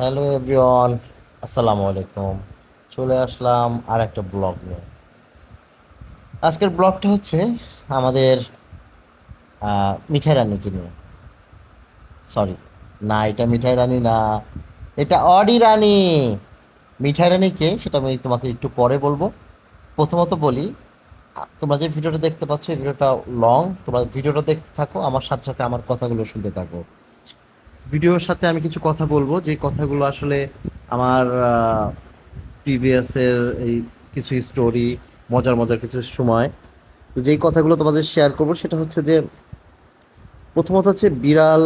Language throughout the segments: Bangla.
হ্যালো এভরিওয়ান, আসসালামু আলাইকুম। চলে আসলাম আর একটা ব্লগ নিয়ে। আজকের ব্লগটা হচ্ছে আমাদের মিঠাই রানীকে নিয়ে। সরি, না, এটা মিঠাই রানী না, এটা অডি রানী। মিঠাই রানীকে সেটা আমি তোমাকে একটু পরে বলব। প্রথমত বলি তোমরা যে ভিডিওটা দেখতে পাচ্ছ, এই ভিডিওটা লং তোমরা ভিডিওটা দেখতে থাকো, আমার সাথে সাথে আমার কথাগুলো শুনতে থাকো। ভিডিওর সাথে আমি কিছু কথা বলব, যে কথাগুলো আসলে আমার প্রিভিয়াসের এই কিছু স্টোরি মজার মজার কিছু সময়। তো যেই কথাগুলো তোমাদের শেয়ার করব, সেটা হচ্ছে যে, প্রথমত হচ্ছে বিড়াল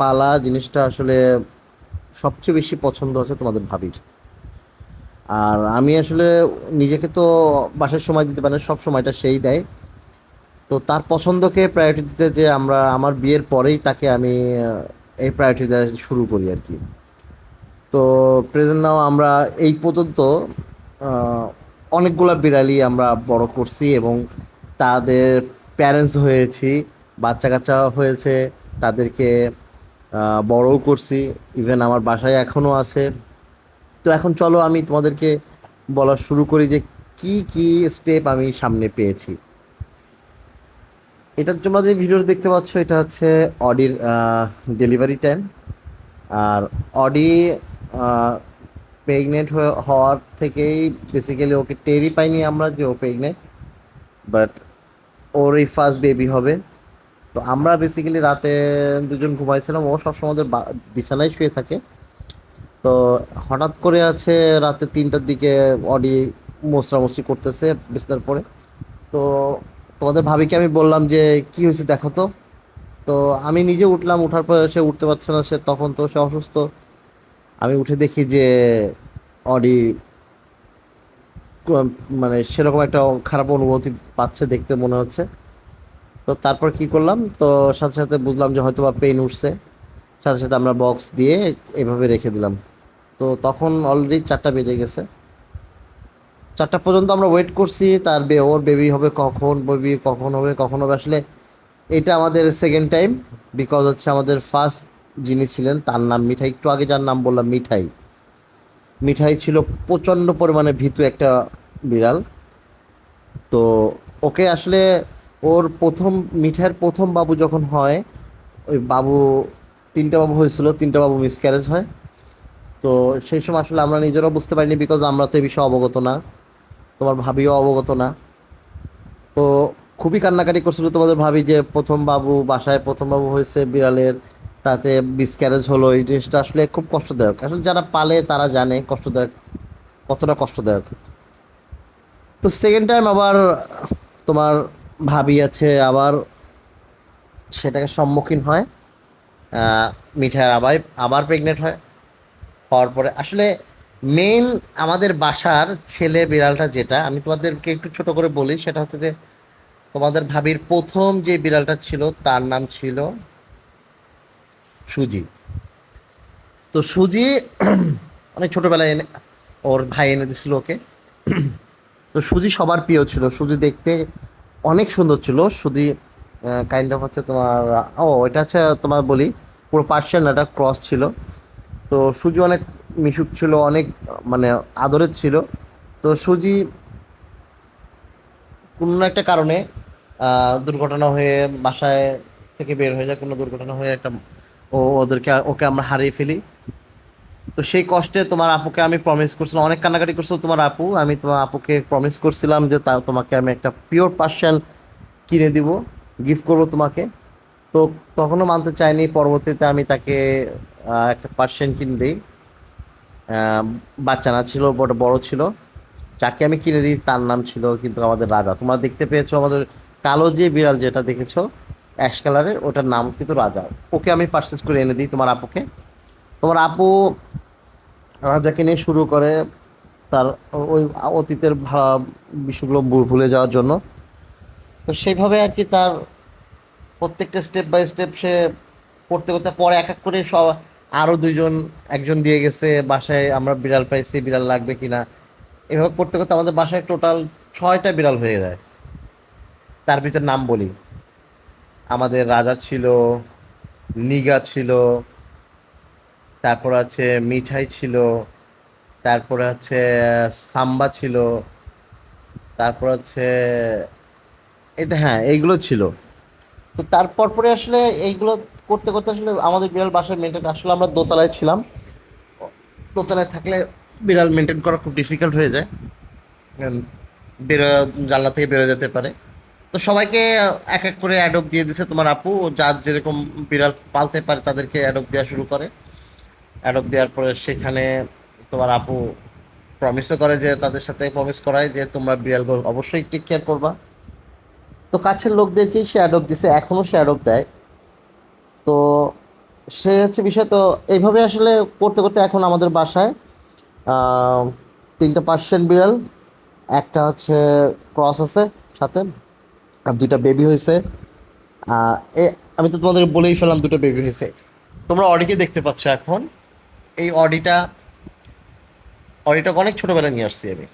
পালা জিনিসটা আসলে সবচেয়ে বেশি পছন্দ হচ্ছে তোমাদের ভাবির। আর আমি আসলে নিজেকে তো বাসার সময় দিতে পারি না, সব সময়টা সেই দেয়। তো তার পছন্দকে প্রায়োরিটি দিতে যে আমরা, আমার বিয়ের পরেই তাকে আমি এই প্রায়োরিটি দেওয়া শুরু করি আর কি। তো প্রেজেন্ট নাও আমরা এই পর্যন্ত অনেকগুলা বিড়ালই আমরা বড় করছি এবং তাদের প্যারেন্টস হয়েছি বাচ্চা কাচ্চা হয়েছে, তাদেরকে বড়ও করছি ইভেন আমার বাসায় এখনও আছে। তো এখন চলো আমি তোমাদেরকে বলা শুরু করি যে কি কি স্টেপ আমি সামনে পেয়েছি। এটার জন্য যে ভিডিওটা দেখতে পাচ্ছ, এটা হচ্ছে অডির ডেলিভারি টাইম আর অডি প্রেগনেন্ট হওয়ার থেকেই বেসিক্যালি ওকে টেরই পাইনি আমরা যে ও প্রেগনেন্ট বাট ওর এই ফার্স্ট বেবি হবে। তো আমরা বেসিক্যালি রাতে দুজন ঘুমাইছিলাম, ও সবসময় ওদের বিছানায় শুয়ে থাকে। তো হঠাৎ করে আছে রাতে তিনটার দিকে অডি মোচড়ামুচড়ি করতেছে বিছানার পরে। তো তোমাদের ভাবিকে আমি বললাম যে, কি হয়েছে দেখো তো? তো আমি নিজে উঠলাম, উঠার পর সে উঠতে পারছে না, সে তখন তো সে অসুস্থ। আমি উঠে দেখি যে, অডি মানে সেরকম একটা খারাপ অনুভূতি পাচ্ছে দেখতে মনে হচ্ছে। তো তারপর কি করলাম? তো সাথে সাথে বুঝলাম যে হয়তো বা পেন উঠছে। সাথে সাথে আমরা বক্স দিয়ে এভাবে রেখে দিলাম। তো তখন অলরেডি চারটা বেজে গেছে। চারটা পর্যন্ত আমরা ওয়েট করছি, তার বে ওর বেবি হবে কখন বেবি কখন হবে কখন হবে, আসলে এটা আমাদের সেকেন্ড টাইম বিকজ হচ্ছে আমাদের ফার্স্ট যিনি ছিলেন, তার নাম মিঠাই। একটু আগে যার নাম বললাম মিঠাই। মিঠাই ছিল প্রচণ্ড পরিমাণে ভীতু একটা বিড়াল। তো ওকে আসলে ওর প্রথম, মিঠাইয়ের প্রথম বাবু যখন হয়, ওই বাবু, তিনটা বাবু হয়েছিল, তিনটা বাবু মিসক্যারেজ হয়। তো সেই সময় আসলে আমরা নিজেরাও বুঝতে পারিনি বিকজ আমরা তো এই বিষয়ে অবগত না। তোমার ভাবিও অবগত না। তো খুবই কান্নাকাটি করছিল তোমাদের ভাবি যে প্রথম বাবু বাসায় প্রথম বাবু হয়েছে বিড়ালের, তাতে মিসক্যারেজ হলো। এই জিনিসটা আসলে খুব কষ্টদায়ক। আসলে যারা পালে তারা জানে কষ্টদায়ক, কতটা কষ্টদায়ক। তো সেকেন্ড টাইম আবার তোমার ভাবি আছে, আবার সেটাকে সম্মুখীন হয় মিঠাইয়ের আবার আবার প্রেগনেন্ট হয়, হওয়ার পরে। আসলে মেন আমাদের বাসার ছেলে বিড়ালটা যেটা, আমি তোমাদেরকে একটু ছোট করে বলি, সেটা হচ্ছে যে তোমাদের ভাবির প্রথম যে বিড়ালটা ছিল, তার নাম ছিল সুজি। তো সুজি অনেক ছোটবেলায় এনে, ওর ভাই এনে দিছিল ওকে। তো সুজি সবার প্রিয় ছিল। সুজি দেখতে অনেক সুন্দর ছিল। সুজি কাইন্ড অফ হচ্ছে তোমার, ও, এটা হচ্ছে তোমার বলি, পুরো পার্সিয়ান একটা ক্রস ছিল। তো সুজি অনেক মিশুক ছিল, অনেক মানে আদরের ছিল। তো সুজি কোনো না একটা কারণে দুর্ঘটনা হয়ে বাসায় থেকে বের হয়ে যায়, কোনো দুর্ঘটনা হয়ে একটা ও, ওদেরকে, ওকে আমরা হারিয়ে ফেলি। তো সেই কষ্টে তোমার আপুকে আমি প্রমিস করছিলাম, অনেক কান্নাকাটি করছিল তোমার আপু। আমি তোমার আপুকে প্রমিস করছিলাম যে তা, তোমাকে আমি একটা পিওর পার্সিয়ান কিনে দিব গিফট করব তোমাকে। তো তখনও মানতে চাইনি, পরবর্তীতে আমি তাকে একটা পার্সিয়ান কিনে দিই। বাচ্চা না ছিল, বড় বড় ছিল। যাকে আমি কিনে দিই, তার নাম ছিল কিন্তু আমাদের রাজা। তোমরা দেখতে পেয়েছ আমাদের কালো যে বিড়াল যেটা দেখেছ, অ্যাশ কালারের, ওটার নাম কিন্তু রাজা। ওকে আমি পারচেস করে এনে দিই তোমার আপুকে। তোমার আপু রাজাকে নিয়ে শুরু করে তার ওই অতীতের বিষয়গুলো ভুলে যাওয়ার জন্য। তো সেইভাবে আর কি তার প্রত্যেকটা স্টেপ বাই স্টেপ সে করতে করতে পরে এক এক করে সব আরও দুজন একজন দিয়ে গেছে, বাসায় আমরা বিড়াল পাইছি, বিড়াল লাগবে কিনা। এভাবে করতে করতে আমাদের বাসায় টোটাল ছয়টা বিড়াল হয়ে যায়। তার ভিতর নাম বলি। আমাদের রাজা ছিল, নিগা ছিল, তারপর আছে মিঠাই ছিল, তারপরে হচ্ছে সাম্বা ছিল, তারপর হচ্ছে এটা হ্যাঁ এইগুলো ছিল। তো তারপর পরে আসলে এইগুলো করতে করতে আসলে আমাদের বিড়াল বাসায় মেনটেন আসলে আমরা দোতলায় ছিলাম। দোতলায় থাকলে বিড়াল মেনটেন করা খুব ডিফিকাল্ট হয়ে যায়। উম, বেরো জানলা থেকে বেরো যেতে পারে। তো সবাইকে এক এক করে অ্যাডপ দিয়ে দিছে তোমার আপু। যার যেরকম বিড়াল পালতে পারে তাদেরকে অ্যাডপ দেওয়া শুরু করে। অ্যাডপ দেওয়ার পরে সেখানে তোমার আপু প্রমিসও করে যে তাদের সাথে প্রমিস করায় যে তোমরা বিড়ালগুলো অবশ্যই টেক কেয়ার করবা। তো কাছের লোকদেরকেই সে অ্যাডপ দিছে। এখনও সে অ্যাডপ দেয়। তো সে হচ্ছে বিষয়, তো এইভাবে আসলে করতে করতে এখন আমাদের বাসায় তিনটা পার্সেন্ট বিড়াল, একটা হচ্ছে ক্রস আছে সাথে, আর দুইটা বেবি হয়েছে। এ, আমি তো তোমাদের বলেই ফেললাম দুটো বেবি হয়েছে। তোমরা অডিকে দেখতে পাচ্ছ এখন। এই অডিটা অডিটা অনেক ছোটোবেলায় নিয়ে আসছি আমি।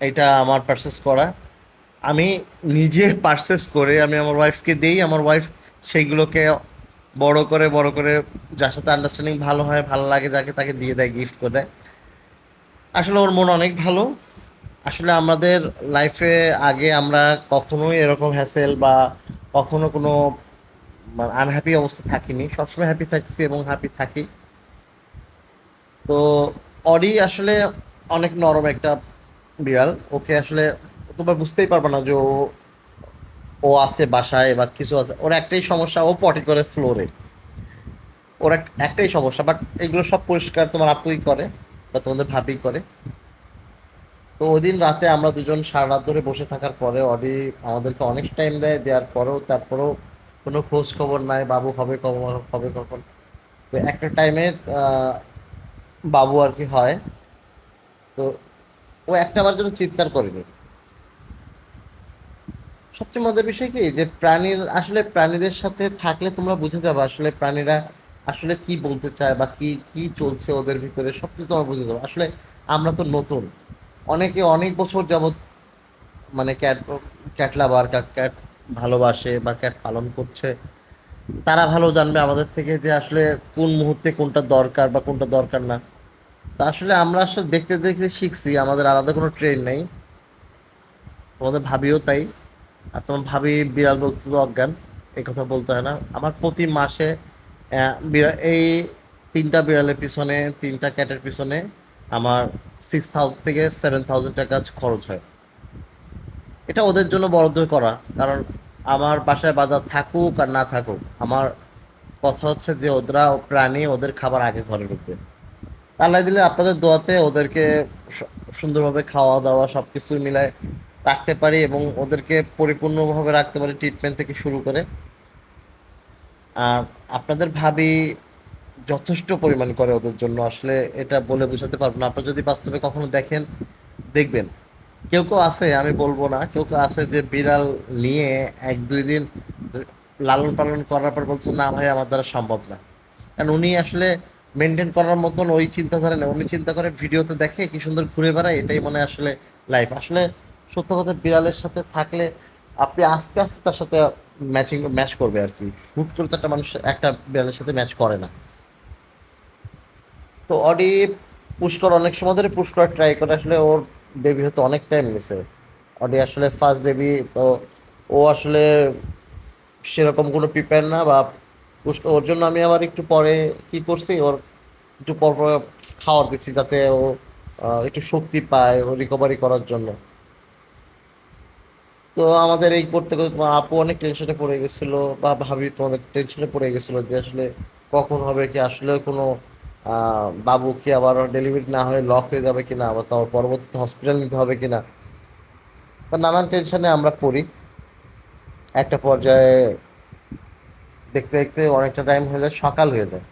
এটা আমার পারচেস করা। আমি নিজে পারচেস করে আমি আমার ওয়াইফকে দিই, আমার ওয়াইফ সেইগুলোকে বড় করে বড় করে যার সাথে আন্ডারস্ট্যান্ডিং ভালো হয়, ভালো লাগে, যাকে তাকে দিয়ে দেয় গিফট করে দেয়। আসলে ওর মন অনেক ভালো। আসলে আমাদের লাইফে আগে আমরা কখনোই এরকম হ্যাসেল বা কখনো কোনো আনহ্যাপি অবস্থা থাকিনি। সবসময় হ্যাপি থাকছি এবং হ্যাপি থাকি। তো অডি আসলে অনেক নরম একটা বিড়াল। ওকে আসলে তোমরা বুঝতেই পারবে না যে ও ও আছে বাসায় বা কিছু আছে, ওর একটাই সমস্যা, ও পটি করে ফ্লোরে। ওর একটাই সমস্যা বাট এগুলো সব পরিষ্কার তোমার আপুই করে বা তোমাদের ভাবি করে। তো ওই দিন রাতে আমরা দুজন সারা রাত ধরে বসে থাকার পরে অডি আমাদেরকে অনেক টাইম দেয়, দেওয়ার পরেও তারপরেও কোনো খোঁজ খবর নাই, বাবু হবে কখন হবে কখন। তো একটা টাইমে বাবু আর কি হয়। তো ও একটা বার জন্য চিৎকার করেনি। সবচেয়ে মজার বিষয় কি? যে প্রাণীর, আসলে প্রাণীদের সাথে থাকলে তোমরা বুঝে যাবে আসলে প্রাণীরা আসলে কি বলতে চায় বা কি কি চলছে ওদের ভিতরে সব কিছু তোমরা বুঝে যাবে। আসলে আমরা তো নতুন। অনেকে অনেক বছর যাবত মানে ক্যাট ক্যাট লাভার ক্যাট ভালোবাসে বা ক্যাট পালন করছে, তারা ভালো জানবে আমাদের থেকে যে আসলে কোন মুহূর্তে কোনটা দরকার বা কোনটা দরকার না। তা আসলে আমরা আসলে দেখতে দেখতে শিখছি, আমাদের আলাদা কোনো ট্রেন নেই। তোমাদের ভাবিও তাই। আর তোমার ভাবি বিড়াল বলতে তো অজ্ঞান, এই কথা বলতে হয় না। আমার প্রতি মাসে এই তিনটা বিড়ালের পিছনে, তিনটা ক্যাটের পিছনে আমার সিক্স থাউজেন্ড থেকে সেভেন থাউজেন্ড টাকা খরচ হয়। এটা ওদের জন্য বরাদ্দ করা, কারণ আমার বাসায় বাজার থাকুক আর না থাকুক, আমার কথা হচ্ছে যে ওরা প্রাণী ওদের খাবার আগে ঘরে ঢুকবে। আল্লাহ দিলে আপনাদের দোয়াতে ওদেরকে সুন্দরভাবে খাওয়া দাওয়া সব কিছু মিলায় রাখতে পারি এবং ওদেরকে পরিপূর্ণভাবে রাখতে পারি ট্রিটমেন্ট থেকে শুরু করে। আর আপনাদের ভাবি যথেষ্ট পরিমাণ করে ওদের জন্য, আসলে এটা বলে বোঝাতে পারব না। আপনারা যদি বাস্তবে কখনো দেখেন, দেখবেন। কেউ কেউ আছে, আমি বলব না, কেউ কেউ আছে যে বিড়াল নিয়ে এক দুই দিন লালন পালন করার পর বলছে, না ভাই, আমার দ্বারা সম্ভব না। কারণ উনি আসলে মেনটেন করার মতন ওই চিন্তাধারা নেই। উনি চিন্তা করে ভিডিওতে দেখে কি সুন্দর ঘুরে বেড়ায়, এটাই মনে আসলে লাইফ আসলে সত্য কথা বিড়ালের সাথে থাকলে আপনি আস্তে আস্তে তার সাথে ম্যাচিং ম্যাচ করবে আর কি। হুট করে তো একটা মানুষ একটা বিড়ালের সাথে ম্যাচ করে না। তো অডি পুষ্কর অনেক সময় ধরে পুষ্কর ট্রাই করে, আসলে ওর বেবি হতে অনেক টাইম নিছে অডি আসলে ফার্স্ট বেবি তো ও আসলে সেরকম কোনো প্রিপেয়ার না বা পুষ্কর, ওর জন্য আমি আবার একটু পরে কি করছি, ওর একটু পর খাওয়ার দিচ্ছি যাতে ও একটু শক্তি পায়, ও রিকভারি করার জন্য। তো আমাদের এই করতে করতে তোমার আপু অনেক টেনশনে পড়ে গেছিল বা ভাবি তোমাদের টেনশনে পড়ে গেছিল যে আসলে কখন হবে কি? আসলে কোনো বাবু কি আবার ডেলিভারি না হয়ে লক হয়ে যাবে কিনা? আবার তার পরবর্তীতে হসপিটাল নিতে হবে কিনা? তা নানান টেনশনে আমরা পড়ি। একটা পর্যায়ে দেখতে দেখতে অনেকটা টাইম হয়ে যায়, সকাল হয়ে যায়।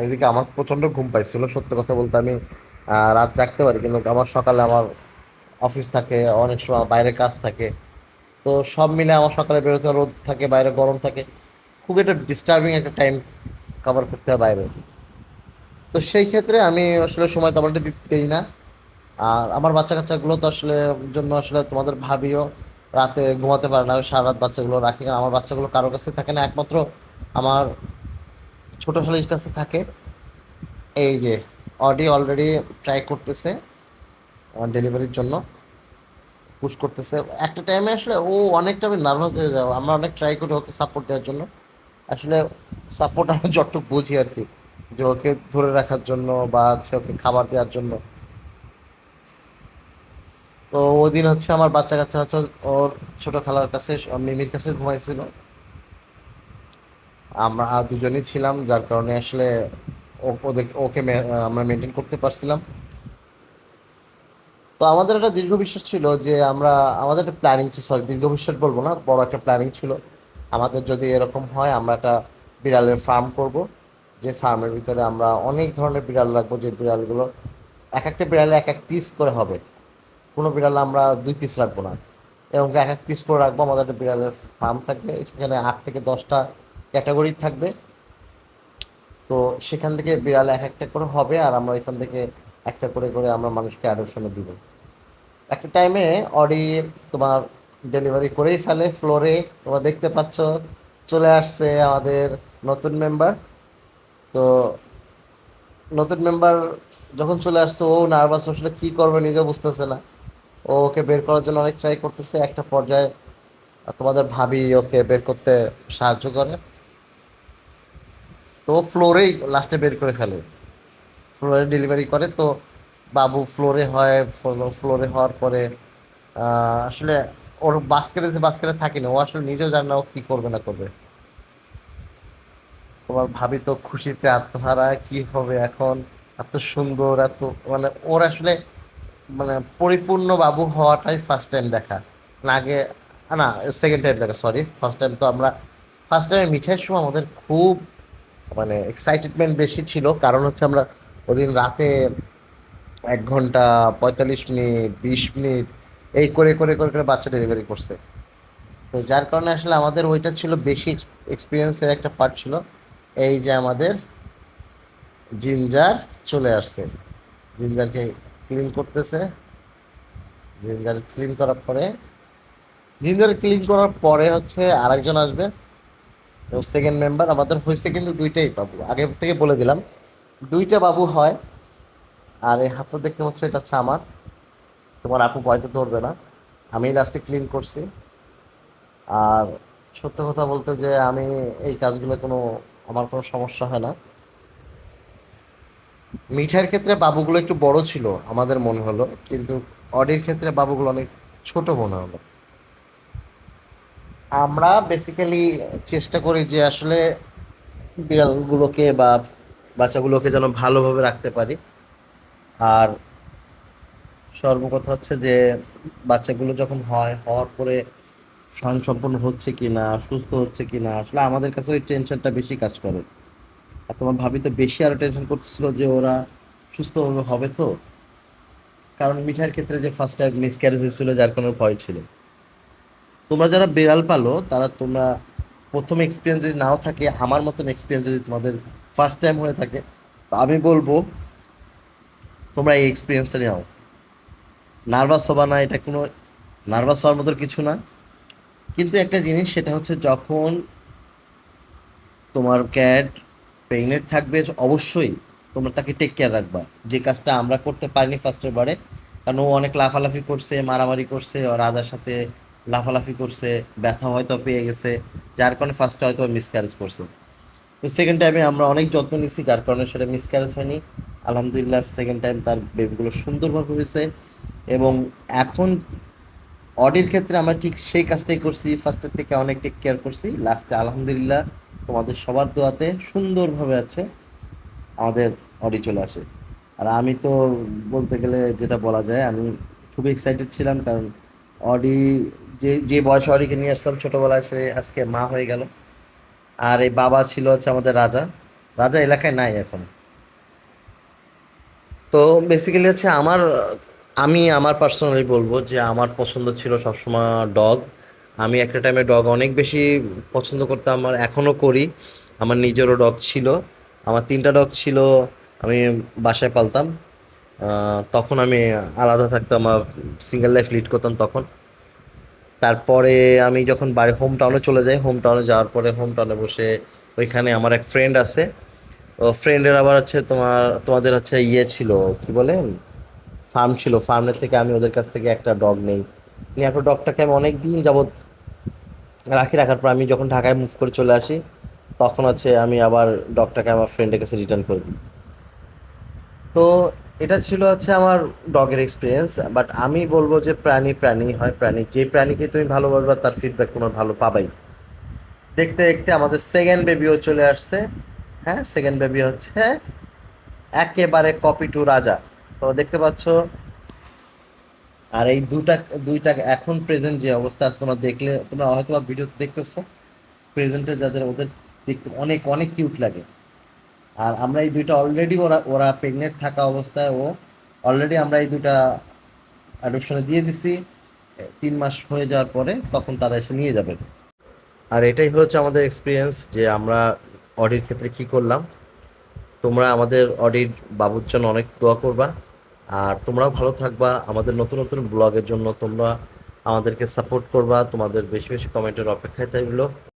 একদিকে আমার প্রচণ্ড ঘুম পাইছিল, সত্য কথা বলতে আমি রাত জাগতে পারি কিন্তু আমার সকালে আমার অফিস থাকে, অনেক সময় বাইরে কাজ থাকে। তো সব মিলে আমার সকালে বেরোতে রোদ থাকে, বাইরে গরম থাকে। খুব একটা ডিস্টার্বিং একটা টাইম কভার করতে হয় বাইরে। তো সেই ক্ষেত্রে আমি আসলে সময় তেমনটা দিতেই না। আর আমার বাচ্চা কাচ্চাগুলো তো আসলে জন্য আসলে তোমাদের ভাবিও রাতে ঘুমাতে পারে না সারা রাত বাচ্চাগুলো রাখি। কারণ আমার বাচ্চাগুলো কারোর কাছে থাকে না, একমাত্র আমার ছোটো খালির কাছে থাকে। এই যে, অডি অলরেডি ট্রাই করতেছে। ডেলিভারির জন্য পুশ করতেছে। একটা টাইমে আসলে ও অনেকটা আমি নার্ভাস হয়ে যাব। আমরা অনেক ট্রাই করি ওকে সাপোর্ট দেওয়ার জন্য। আসলে সাপোর্ট আমরা যতটুকু বুঝি আর কি, যে ওকে ধরে রাখার জন্য বা হচ্ছে ওকে খাবার দেওয়ার জন্য। তো ওই দিন হচ্ছে আমার বাচ্চা কাচ্চা হচ্ছে ওর ছোট খালার কাছে মিমির কাছে ঘুমাইছিল। আমরা দুজনেই ছিলাম, যার কারণে আসলে ওদের ওকে আমরা মেনটেন করতে পারছিলাম। তো আমাদের একটা দীর্ঘ বিশ্বাস ছিল যে আমরা, আমাদের একটা প্ল্যানিং সরি দীর্ঘ বিশ্বাস বলব না, বড় একটা প্ল্যানিং ছিল। আমাদের যদি এরকম হয়, আমরা একটা বিড়ালের ফার্ম করব, যে ফার্মের ভিতরে আমরা অনেক ধরনের বিড়াল রাখব, যে বিড়ালগুলো এক একটা বিড়ালে এক এক পিস করে হবে। কোনো বিড়াল আমরা দুই পিস রাখব না। এবং এক এক পিস করে রাখব, আমাদের একটা বিড়ালের ফার্ম থাকবে, সেখানে আট থেকে দশটা ক্যাটাগরি থাকবে। তো সেখান থেকে বিড়াল এক একটা করে হবে, আর আমরা এখান থেকে একটা করে করে আমরা মানুষকে অ্যাডপশনে দিব। একটা টাইমে অডি তোমার ডেলিভারি করেই ফেলে ফ্লোরে তোমরা দেখতে পাচ্ছ, চলে আসছে আমাদের নতুন মেম্বার তো নতুন মেম্বার যখন চলে আসছে, ও নার্ভাস আসলে কি করবে নিজেও বুঝতেছে না। ও ওকে বের করার জন্য অনেক ট্রাই করতেছে, একটা পর্যায়ে তোমাদের ভাবি ওকে বের করতে সাহায্য করে। তো ফ্লোরেই লাস্টে বের করে ফেলে। ফ্লোরে ডেলিভারি করে, তো বাবু ফ্লোরে হয় ফ্লোরে হওয়ার পরে আসলে ওর বাস্কেটে যে বাস্কেটে থাকে না, ও আসলে নিজেও জানে না ও কি করবে না করবে। তোমার ভাবি তো খুশিতে আত্মহারা, কি হবে এখন? এত সুন্দর, এত মানে ওর আসলে মানে পরিপূর্ণ বাবু হওয়াটাই ফার্স্ট টাইম দেখা। আগে, না সেকেন্ড টাইম দেখা সরি ফার্স্ট টাইম তো আমরা ফার্স্ট টাইমে মিঠাইয়ের সময় আমাদের খুব মানে এক্সাইটেডমেন্ট বেশি ছিল। কারণ হচ্ছে আমরা ওদিন রাতে এক ঘণ্টা পঁয়তাল্লিশ মিনিট, বিশ মিনিট, এই করে করে করে করে বাচ্চা ডেলিভারি করছে। তো যার কারণে আসলে আমাদের ওইটা ছিল বেশি এক্সপিরিয়েন্সের একটা পার্ট ছিল। এই যে আমাদের জিঞ্জার চলে আসছে। জিঞ্জারকে ক্লিন করতেছে। জিঞ্জার ক্লিন করার পরে, জিঞ্জার ক্লিন করার পরে হচ্ছে আরেকজন আসবে। সেকেন্ড মেম্বার আমাদের হয়েছে কিন্তু দুইটাই বাবু। আগে থেকে বলে দিলাম, দুইটা বাবু হয়। আর এই হাতটা দেখতে পাচ্ছ, এটা হচ্ছে আমার। তোমার আপু ভয়তে ধরবে না। আমি লাস্টে ক্লিন করছি। আর সত্য কথা বলতে যে আমি এই কাজগুলো কোনো, আমার কোনো সমস্যা হয় না। মিঠাইয়ের ক্ষেত্রে বাবুগুলো একটু বড় ছিল, আমাদের মনে হলো। কিন্তু অডির ক্ষেত্রে বাবুগুলো অনেক ছোট মনে হলো। আমরা বেসিক্যালি চেষ্টা করি যে আসলে বিড়ালগুলোকে বা বাচ্চাগুলোকে যেন ভালোভাবে রাখতে পারি। আর সর্বকথা হচ্ছে যে বাচ্চাগুলো যখন হয়, হওয়ার পরে স্বয়ংসম্পূর্ণ হচ্ছে কি না সুস্থ হচ্ছে কি না আসলে আমাদের কাছে ওই টেনশনটা বেশি কাজ করে। আর তোমার ভাবি তো বেশি আরও টেনশন করতেছিল যে ওরা সুস্থভাবে হবে তো। কারণ মিঠাইয়ের ক্ষেত্রে যে ফার্স্ট টাইম মিসক্যারেজ হয়েছিল, যার কোনো ভয় ছিল। তোমরা যারা বিড়াল পালো, তারা তোমরা প্রথম এক্সপিরিয়েন্স যদি নাও থাকে, আমার মতন এক্সপিরিয়েন্স যদি তোমাদের ফার্স্ট টাইম হয়ে থাকে, তা আমি বলব তোমরা এই এক্সপিরিয়েন্সটা নাও। নার্ভাস হবা না, এটা কোনো নার্ভাস হওয়ার মতো কিছু না। কিন্তু একটা জিনিস, সেটা হচ্ছে যখন তোমার ক্যাট প্রেগনেন্ট থাকবে, অবশ্যই তোমরা তাকে টেক কেয়ার রাখবা। যে কাজটা আমরা করতে পারিনি ফার্স্টের বারে কারণ ও অনেক লাফালাফি করছে, মারামারি করছে, ও রাজার সাথে লাফালাফি করছে, ব্যথা হয়তো পেয়ে গেছে, যার কারণে ফার্স্টে হয়তো মিসক্যারেজ করছে। তো সেকেন্ড টাইমে আমরা অনেক যত্ন নিচ্ছি যার কারণে সেটা মিসক্যারেজ হয়নি। আলহামদুলিল্লাহ সেকেন্ড টাইম তার বেবিগুলো সুন্দরভাবে হয়েছে। এবং এখন অডির ক্ষেত্রে আমরা ঠিক সেই কাজটাই করছি। ফার্স্টের থেকে অনেক টেক কেয়ার করছি। লাস্টে আলহামদুলিল্লাহ তোমাদের সবার দোয়াতে সুন্দরভাবে আছে। আমাদের অডি চলে আসে। আর আমি তো বলতে গেলে যেটা বলা যায়, আমি খুবই এক্সাইটেড ছিলাম। কারণ অডি যে যে বয়সে অডিকে নিয়ে আসতাম ছোটোবেলায়, সে আজকে মা হয়ে গেল। আর এই বাবা ছিল হচ্ছে আমাদের রাজা। রাজা এলাকায় নাই এখন। তো বেসিক্যালি হচ্ছে আমার, আমি আমার পার্সোনালি বলব যে আমার পছন্দ ছিল সবসময় ডগ আমি একটা টাইমে ডগ অনেক বেশি পছন্দ করতাম আমার এখনও করি। আমার নিজেরও ডগ ছিল। আমার তিনটা ডগ ছিল, আমি বাসায় পালতাম। তখন আমি আলাদা থাকতাম, আমার সিঙ্গেল লাইফ লিড করতাম তখন। তারপরে আমি যখন বাড়ি হোম টাউনে চলে যাই হোম টাউনে যাওয়ার পরে হোম টাউনে বসে ওইখানে আমার এক ফ্রেন্ড আছে। ফ্রেন্ডের আবার হচ্ছে তোমার, তোমাদের হচ্ছে ইয়ে ছিল, কি বলে? ফার্ম ছিল ফার্মের থেকে আমি ওদের কাছ থেকে একটা ডগ নেই। নেওয়ার পর ডগটাকে আমি অনেক দিন যাবত রাখি, রাখার পর আমি যখন ঢাকায় মুভ করে চলে আসি, তখন হচ্ছে আমি আবার ডগটাকে আমার ফ্রেন্ডের কাছে রিটার্ন করে দিই। তো এটা ছিল হচ্ছে আমার ডগের এক্সপিরিয়েন্স বাট আমি বলব যে প্রাণী প্রাণী হয় প্রাণী। যে প্রাণীকে তুমি ভালোবাসবা, তার ফিডব্যাক তোমার ভালো পাবাই। দেখতে দেখতে আমাদের সেকেন্ড বেবিও চলে আসছে। হ্যাঁ সেকেন্ড বেবি হচ্ছে একেবারে কপি টু রাজা। তো দেখতে পাচ্ছ? আর এই দুটা, দুইটা এখন প্রেজেন্ট যে অবস্থা আছে, তোমরা দেখলে, তোমরা হয়তো ভিডিও দেখতেছো। প্রেজেন্টে যাদের ওদের দেখতে অনেক অনেক কিউট লাগে। আর আমরা এই দুইটা অলরেডি ওরা ওরা প্রেগনেন্ট থাকা অবস্থায় ও অলরেডি আমরা এই দুইটা অ্যাডপশনে দিয়ে দিছি। তিন মাস হয়ে যাওয়ার পরে তখন তারা এসে নিয়ে যাবে। আর এটাই হচ্ছে আমাদের এক্সপিরিয়েন্স যে আমরা অডির ক্ষেত্রে কি করলাম? তোমরা আমাদের অডির বাবুর জন্য অনেক দোয়া করবা। আর তোমরাও ভালো থাকবা। আমাদের নতুন নতুন ব্লগের জন্য তোমরা আমাদেরকে সাপোর্ট করবা। তোমাদের বেশি বেশি কমেন্টের অপেক্ষায় থাকল।